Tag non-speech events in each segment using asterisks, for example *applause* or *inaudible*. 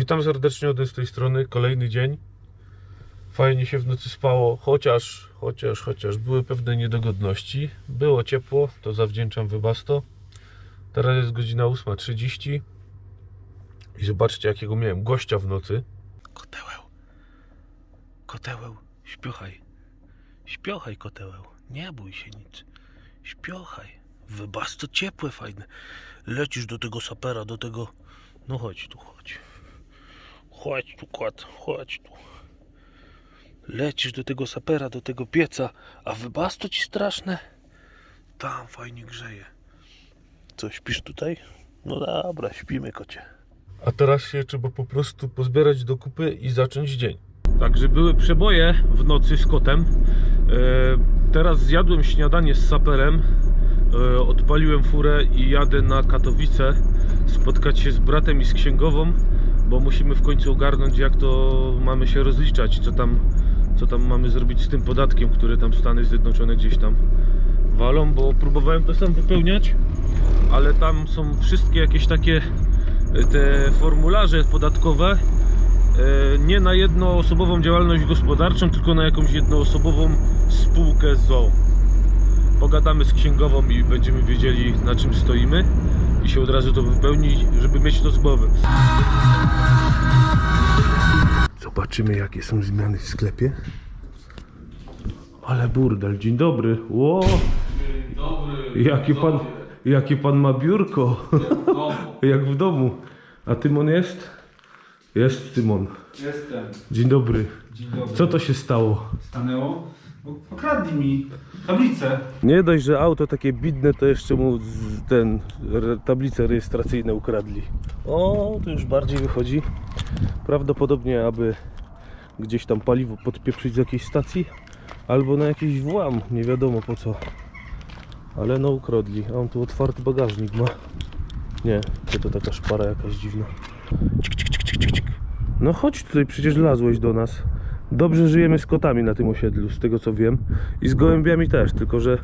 Witam serdecznie od z tej strony, kolejny dzień. Fajnie się w nocy spało, chociaż, chociaż, chociaż były pewne niedogodności. Było ciepło, to zawdzięczam Wybasto. Teraz jest godzina 8.30 i zobaczcie jakiego miałem gościa w nocy. Kotełeł. Kotełeł, śpiochaj. Śpiochaj, kotełeł. Nie bój się nic. Śpiochaj. Wybas to ciepłe, fajne. Lecisz do tego sapera, do tego... No chodź tu, chodź. Chodź tu, kład, chodź tu. Lecisz do tego sapera, do tego pieca, a wybas to ci straszne. Tam fajnie grzeje. Co, śpisz tutaj? No dobra, śpimy, kocie. A teraz się trzeba po prostu pozbierać do kupy i zacząć dzień. Także były przeboje w nocy z kotem. E, teraz zjadłem śniadanie z saperem. E, odpaliłem furę i jadę na Katowice spotkać się z bratem i z księgową, bo musimy w końcu ogarnąć jak to mamy się rozliczać, co tam, co tam mamy zrobić z tym podatkiem, który tam Stany Zjednoczone gdzieś tam walą, bo próbowałem to sam wypełniać, ale tam są wszystkie jakieś takie e, te formularze podatkowe e, nie na jednoosobową działalność gospodarczą, tylko na jakąś jednoosobową spółkę ZOO. Pogadamy z księgową i będziemy wiedzieli na czym stoimy i się od razu to wypełni, żeby mieć to z głowy. Zobaczymy jakie są zmiany w sklepie. Ale burdel, dzień dobry. Ło, Dzień dobry. jaki pan, jakie pan ma biurko. No, Jak w domu. A Tymon jest? Jest Tymon. jestem. Dzień dobry. Dzień dobry. Co to się stało? stanęło? Okradli mi tablicę. Nie dość, że auto takie bidne, to jeszcze mu ten re- tablice rejestracyjne ukradli. O, to już bardziej wychodzi. Prawdopodobnie, aby gdzieś tam paliwo podpieprzyć z jakiejś stacji, albo na jakiś włam, nie wiadomo po co. Ale no ukradli. A on tu otwarty bagażnik ma. Nie, to, to taka szpara jakaś dziwna. Cik, cik, cik, cik, cik. No chodź tutaj, przecież lazłeś do nas. Dobrze żyjemy z kotami na tym osiedlu, z tego co wiem. I z gołębiami też, tylko że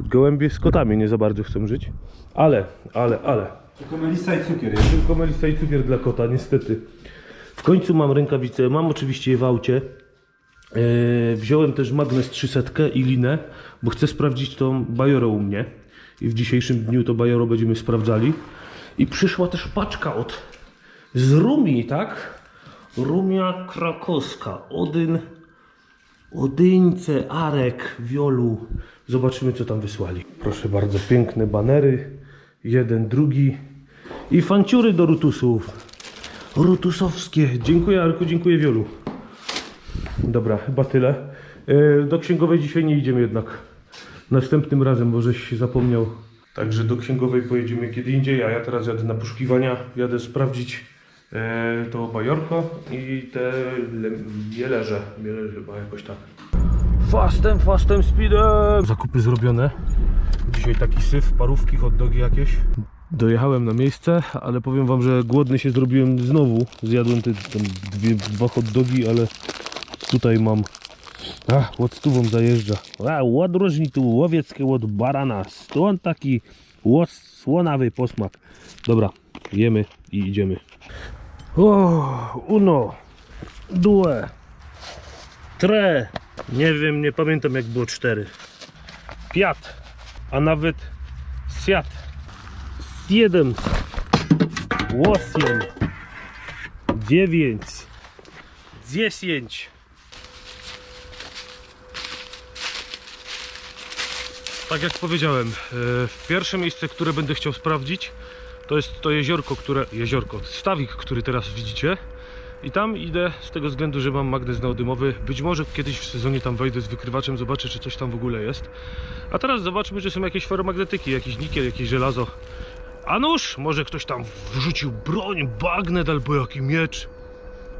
gołębie z kotami nie za bardzo chcą żyć. Ale, ale, ale. Tylko melisa i cukier jest. Tylko melisa i cukier dla kota, niestety. W końcu mam rękawice, mam oczywiście je w aucie. Eee, wziąłem też magnes 300 i linę, bo chcę sprawdzić tą bajorę u mnie. I w dzisiejszym dniu to bajoro będziemy sprawdzali. I przyszła też paczka od z Rumi, tak? Rumia krakowska. Odyn, Odyńce, Arek, Wiolu. Zobaczymy co tam wysłali. Proszę bardzo, piękne banery. Jeden, drugi. I fanciury do rutusów. Rutusowskie. Dziękuję Arku, dziękuję Wiolu. Dobra, chyba tyle. E, Do księgowej dzisiaj nie idziemy jednak. Następnym razem, bo żeś się zapomniał. Także do księgowej pojedziemy kiedy indziej, a ja teraz jadę na poszukiwania. Jadę sprawdzić to bajorko i te le, mielerze. Mielerze chyba jakoś tak. Fastem, fastem, speedem! Zakupy zrobione. Dzisiaj taki syf, parówki, hot dogi jakieś. Dojechałem na miejsce, ale powiem wam, że głodny się zrobiłem znowu. Zjadłem te tam dwie, dwa hot dogi, ale tutaj mam. A, od stówą zajeżdża. A, ład różni tu łowieckie od barana. Stąd taki łos słonawy posmak. Dobra, jemy i idziemy. O, uno, due, tre. Nie wiem, nie pamiętam jak było cztery. Piat, a nawet siat. Siedem, osiem, dziewięć, dziesięć. Tak jak powiedziałem, e, pierwsze miejsce, które będę chciał sprawdzić, to jest to jeziorko, które. Jeziorko, stawik, który teraz widzicie. I tam idę z tego względu, że mam magnes neodymowy. Być może kiedyś w sezonie tam wejdę z wykrywaczem, zobaczę, czy coś tam w ogóle jest. A teraz zobaczmy, czy są jakieś feromagnetyki, jakiś nikiel, jakieś żelazo. A nuż, może ktoś tam wrzucił broń, bagnet albo jaki miecz.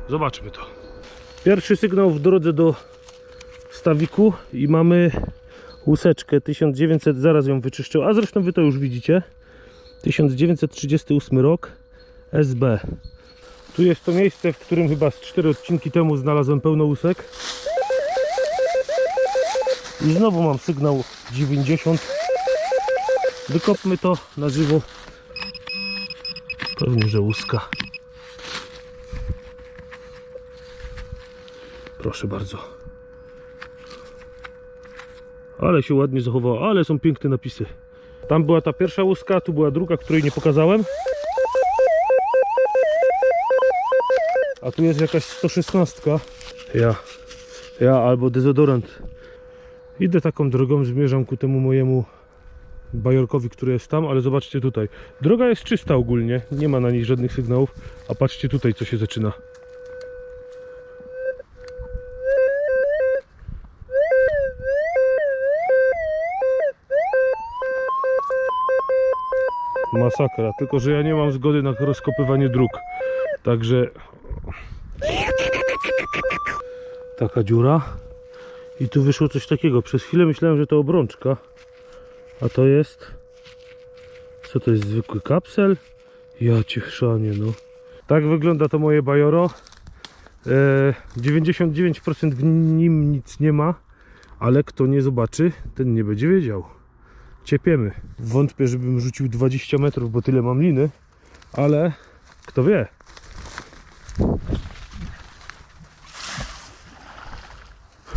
Zobaczmy to. Pierwszy sygnał w drodze do stawiku i mamy łuseczkę 1900, zaraz ją wyczyszczę, a zresztą wy to już widzicie. 1938 rok SB. Tu jest to miejsce, w którym chyba z 4 odcinki temu znalazłem pełno łusek. I znowu mam sygnał 90. Wykopmy to na żywo. Pewnie, że łuska. Proszę bardzo. Ale się ładnie zachowało, ale są piękne napisy. Tam była ta pierwsza łuska, tu była druga, której nie pokazałem. A tu jest jakaś 116. Ja. Ja albo dezodorant. Idę taką drogą, zmierzam ku temu mojemu bajorkowi, który jest tam, ale zobaczcie tutaj. Droga jest czysta ogólnie, nie ma na niej żadnych sygnałów. A patrzcie tutaj, co się zaczyna. Masakra, tylko że ja nie mam zgody na rozkopywanie dróg. Także taka dziura i tu wyszło coś takiego. Przez chwilę myślałem, że to obrączka, a to jest co to jest zwykły kapsel? Ja cię chrzanie, no. Tak wygląda to moje bajoro. E, 99% w nim nic nie ma, ale kto nie zobaczy, ten nie będzie wiedział. Ciepiemy. Wątpię, żebym rzucił 20 metrów, bo tyle mam liny, ale kto wie.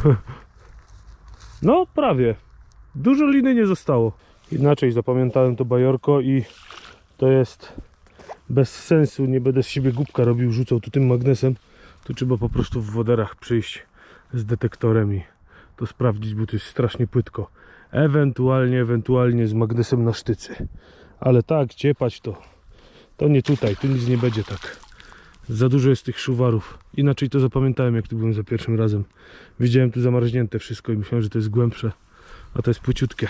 *laughs* No, prawie. Dużo liny nie zostało. Inaczej zapamiętałem to bajorko i to jest bez sensu. Nie będę z siebie głupka robił, rzucał tu tym magnesem. Tu trzeba po prostu w woderach przyjść z detektorem i to sprawdzić, bo to jest strasznie płytko. Ewentualnie, ewentualnie z magnesem na sztycy. Ale tak, ciepać to. To nie tutaj, tu nic nie będzie tak. Za dużo jest tych szuwarów. Inaczej to zapamiętałem, jak tu byłem za pierwszym razem. Widziałem tu zamarznięte wszystko i myślałem, że to jest głębsze, a to jest płyciutkie.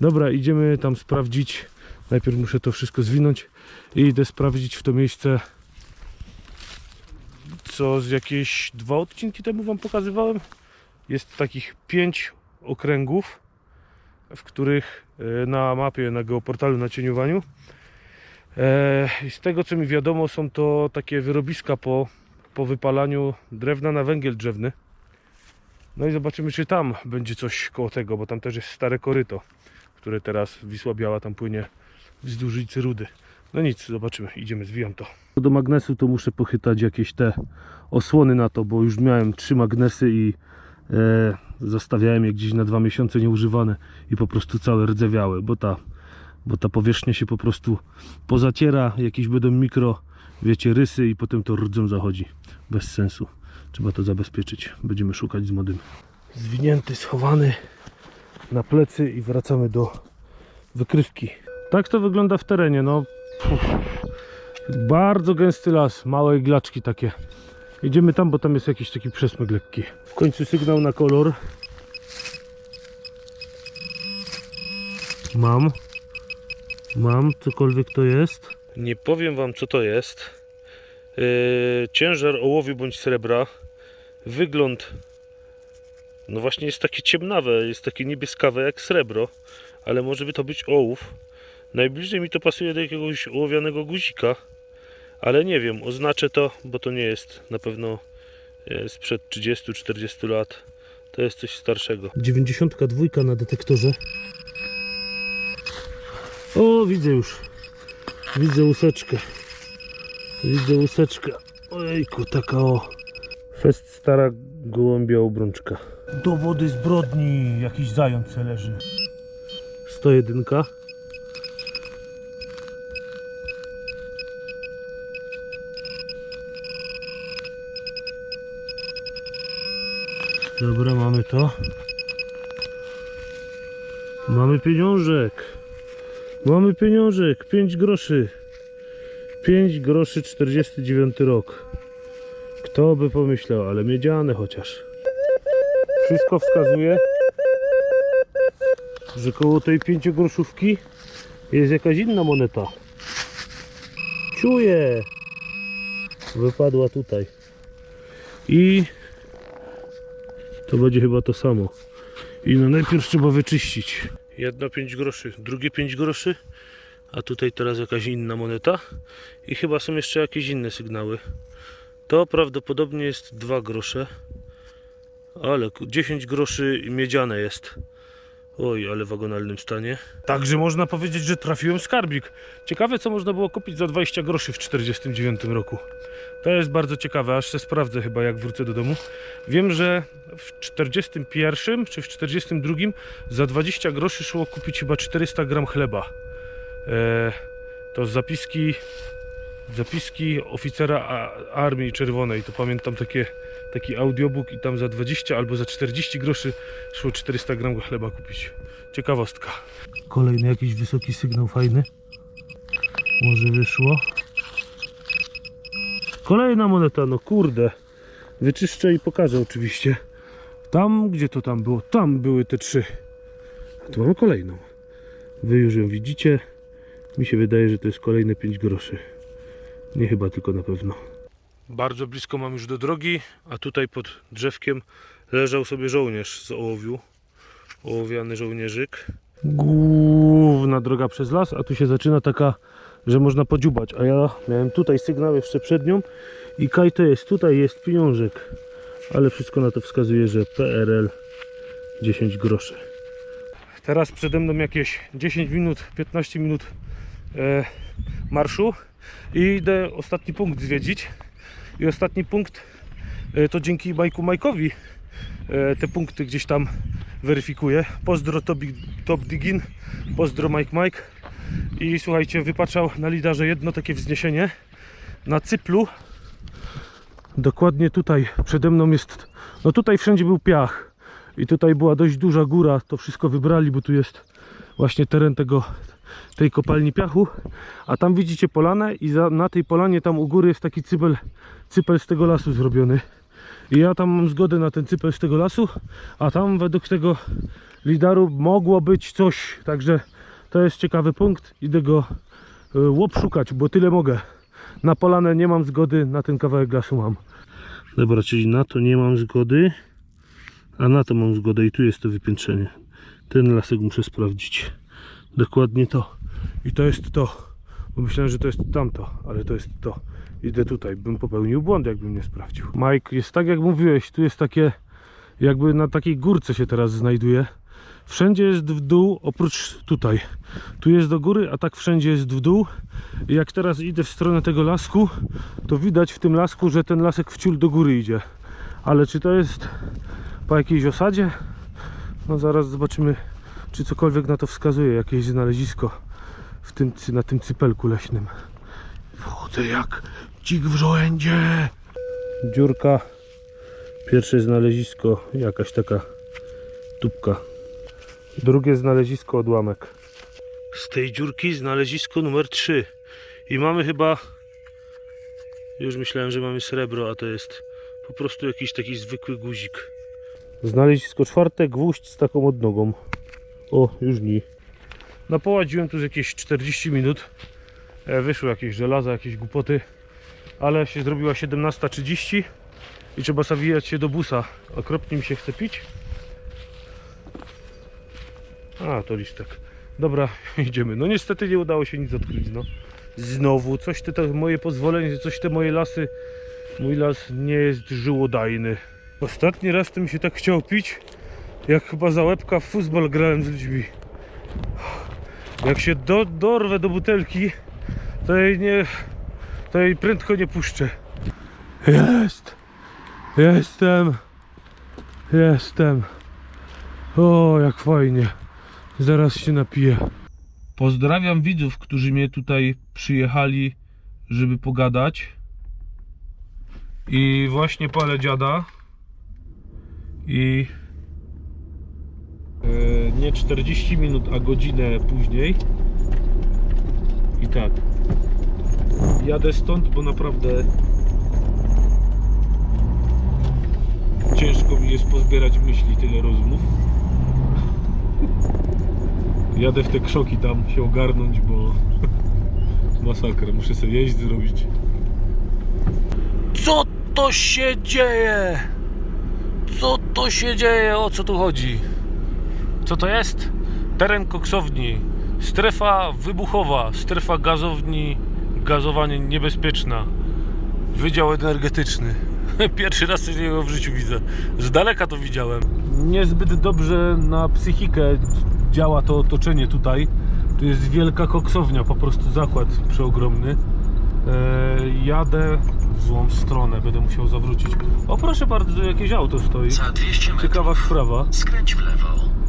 Dobra, idziemy tam sprawdzić. Najpierw muszę to wszystko zwinąć i idę sprawdzić w to miejsce, co z jakieś dwa odcinki temu Wam pokazywałem. Jest takich pięć okręgów, w których e, na mapie, na geoportalu, na cieniowaniu E, I z tego co mi wiadomo, są to takie wyrobiska po, po wypalaniu drewna na węgiel drzewny. No i zobaczymy, czy tam będzie coś koło tego, bo tam też jest stare koryto, które teraz Wisła Biała tam płynie wzdłuż ulicy Rudy. No nic, zobaczymy, idziemy, zwijam to. Do magnesu to muszę pochytać jakieś te osłony na to, bo już miałem trzy magnesy i zostawiałem je gdzieś na dwa miesiące nieużywane i po prostu całe rdzewiały, bo ta bo ta powierzchnia się po prostu pozaciera, jakieś będą mikro, wiecie, rysy i potem to rdzą zachodzi. Bez sensu. Trzeba to zabezpieczyć. Będziemy szukać z modym. Zwinięty, schowany na plecy i wracamy do wykrywki. Tak to wygląda w terenie, no. Puf. Bardzo gęsty las, małe iglaczki takie. Idziemy tam, bo tam jest jakiś taki przesmyk lekki. W końcu sygnał na kolor. Mam. Mam, cokolwiek to jest. Nie powiem wam co to jest. Yy, ciężar ołowiu bądź srebra. Wygląd no właśnie jest takie ciemnawe, jest takie niebieskawe jak srebro, ale może by to być ołów. Najbliżej mi to pasuje do jakiegoś ołowianego guzika, ale nie wiem, oznaczę to, bo to nie jest na pewno e, sprzed 30-40 lat. To jest coś starszego. 92 na detektorze. O, widzę już. Widzę łuseczkę. Widzę łuseczkę. Ojejku, taka o. Fest stara gołębia obrączka. Dowody zbrodni. Jakiś zając leży. 101. Dobra, mamy to. Mamy pieniążek. Mamy pieniążek, 5 groszy. 5 groszy 49 rok. Kto by pomyślał, ale miedziane chociaż. Wszystko wskazuje, że koło tej 5 groszówki jest jakaś inna moneta. Czuję. Wypadła tutaj. I to będzie chyba to samo. I no najpierw trzeba wyczyścić. Jedno 5 groszy, drugie 5 groszy, a tutaj teraz jakaś inna moneta i chyba są jeszcze jakieś inne sygnały. To prawdopodobnie jest 2 grosze, ale ku- 10 groszy miedziane jest. Oj, ale w wagonalnym stanie. Także można powiedzieć, że trafiłem skarbik. Ciekawe, co można było kupić za 20 groszy w 49 roku. To jest bardzo ciekawe, aż się sprawdzę chyba, jak wrócę do domu. Wiem, że w 41 czy w 42 za 20 groszy szło kupić chyba 400 gram chleba. E, to zapiski, zapiski oficera Armii Czerwonej. To pamiętam takie, taki audiobook i tam za 20 albo za 40 groszy szło 400 gram chleba kupić. Ciekawostka. Kolejny jakiś wysoki sygnał fajny. Może wyszło. Kolejna moneta, no kurde. Wyczyszczę i pokażę oczywiście. Tam, gdzie to tam było? Tam były te trzy. A tu mamy kolejną. Wy już ją widzicie. Mi się wydaje, że to jest kolejne 5 groszy. Nie chyba, tylko na pewno. Bardzo blisko mam już do drogi, a tutaj pod drzewkiem leżał sobie żołnierz z ołowiu. Ołowiany żołnierzyk. Główna droga przez las, a tu się zaczyna taka, że można podziubać. A ja miałem tutaj sygnał jeszcze przed nią i kaj to jest, tutaj jest pieniążek. Ale wszystko na to wskazuje, że PRL 10 groszy. Teraz przede mną jakieś 10 minut, 15 minut e, marszu i idę ostatni punkt zwiedzić. I ostatni punkt e, to dzięki Majku Majkowi e, te punkty gdzieś tam weryfikuję. Pozdro Top, top Digin, pozdro Mike Mike. I słuchajcie, wypatrzał na lidarze jedno takie wzniesienie na cyplu. Dokładnie tutaj przede mną jest, no tutaj wszędzie był piach i tutaj była dość duża góra, to wszystko wybrali, bo tu jest właśnie teren tego, tej kopalni piachu, a tam widzicie polanę i za, na tej polanie tam u góry jest taki cypel, cypel z tego lasu zrobiony. I ja tam mam zgodę na ten cypel z tego lasu, a tam według tego lidaru mogło być coś, także to jest ciekawy punkt, idę go y, łop szukać, bo tyle mogę. Na polanę nie mam zgody, na ten kawałek lasu mam. Dobra, czyli na to nie mam zgody, a na to mam zgodę i tu jest to wypiętrzenie. Ten lasek muszę sprawdzić. Dokładnie to. I to jest to. Bo myślałem, że to jest tamto, ale to jest to. Idę tutaj, bym popełnił błąd, jakbym nie sprawdził. Mike, jest tak jak mówiłeś, tu jest takie, jakby na takiej górce się teraz znajduje. Wszędzie jest w dół, oprócz tutaj. Tu jest do góry, a tak wszędzie jest w dół. I jak teraz idę w stronę tego lasku, to widać w tym lasku, że ten lasek wciul do góry idzie. Ale czy to jest po jakiejś osadzie? No zaraz zobaczymy, czy cokolwiek na to wskazuje, jakieś znalezisko w tym, na tym cypelku leśnym. Wchodzę jak dzik w żołędzie. Dziurka. Pierwsze znalezisko, jakaś taka tubka. Drugie znalezisko, odłamek. Z tej dziurki znalezisko numer 3. I mamy chyba. Już myślałem, że mamy srebro, a to jest po prostu jakiś taki zwykły guzik. Znalezisko czwarte, gwóźdź z taką odnogą. O, już nie. Napoładziłem tu z jakieś 40 minut. E, Wyszły jakieś żelaza, jakieś głupoty. Ale się zrobiła 17.30 i trzeba zawijać się do busa. Okropnie mi się chce pić. A, to listek. Dobra, *laughs* idziemy. No niestety nie udało się nic odkryć, no. Znowu, coś te, te moje pozwolenie, coś te moje lasy, mój las nie jest żyłodajny. Ostatni raz to mi się tak chciał pić, jak chyba za łebka w futbol grałem z ludźmi. Jak się do, dorwę do butelki, to jej nie, to jej prędko nie puszczę. Jest! Jestem! Jestem! O, jak fajnie. Zaraz się napiję. Pozdrawiam widzów, którzy mnie tutaj przyjechali, żeby pogadać. I właśnie palę dziada. I nie 40 minut, a godzinę później. I tak. Jadę stąd, bo naprawdę ciężko mi jest pozbierać myśli, tyle rozmów. Jadę w te krzoki tam się ogarnąć, bo *laughs* masakra, muszę sobie jeść zrobić. Co to się dzieje? Co to się dzieje? O co tu chodzi? Co to jest? Teren koksowni. Strefa wybuchowa. Strefa gazowni. Gazowanie niebezpieczna. Wydział energetyczny. *laughs* Pierwszy raz coś takiego w życiu widzę. Z daleka to widziałem. Niezbyt dobrze na psychikę działa to otoczenie tutaj. Tu jest wielka koksownia, po prostu zakład przeogromny. E, jadę w złą stronę, będę musiał zawrócić. O proszę bardzo, jakieś auto stoi. Za 200 metrów Ciekawa sprawa. skręć w lewo.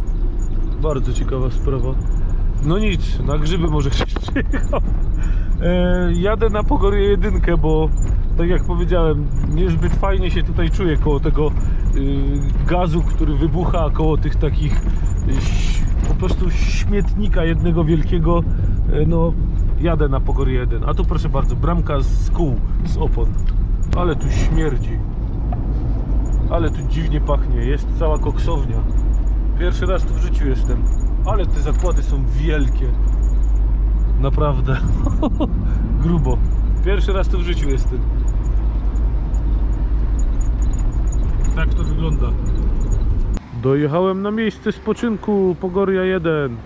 Bardzo ciekawa sprawa. No nic, na grzyby może ktoś *laughs* przyjechał. E, jadę na Pogorię jedynkę, bo tak jak powiedziałem, niezbyt fajnie się tutaj czuję koło tego y, gazu, który wybucha, koło tych takich y, po prostu śmietnika jednego wielkiego. E, no, jadę na Pogorię 1. A tu proszę bardzo, bramka z kół, z opon. Ale tu śmierdzi. Ale tu dziwnie pachnie, jest cała koksownia. Pierwszy raz tu w życiu jestem. Ale te zakłady są wielkie. Naprawdę. *laughs* Grubo. Pierwszy raz tu w życiu jestem. Tak to wygląda. Dojechałem na miejsce spoczynku Pogoria 1.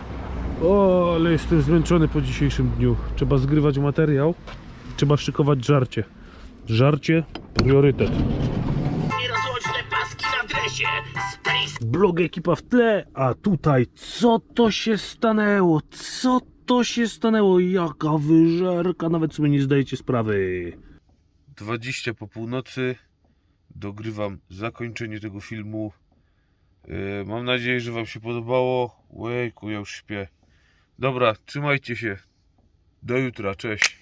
O, ale jestem zmęczony po dzisiejszym dniu. Trzeba zgrywać materiał. Trzeba szykować żarcie. Żarcie priorytet. Blog ekipa w tle, a tutaj co to się stanęło? Co to się stanęło? Jaka wyżerka, nawet sobie nie zdajecie sprawy. 20 po północy. Dogrywam zakończenie tego filmu. Yy, mam nadzieję, że Wam się podobało. Łejku, ja już śpię. Dobra, trzymajcie się. Do jutra, cześć.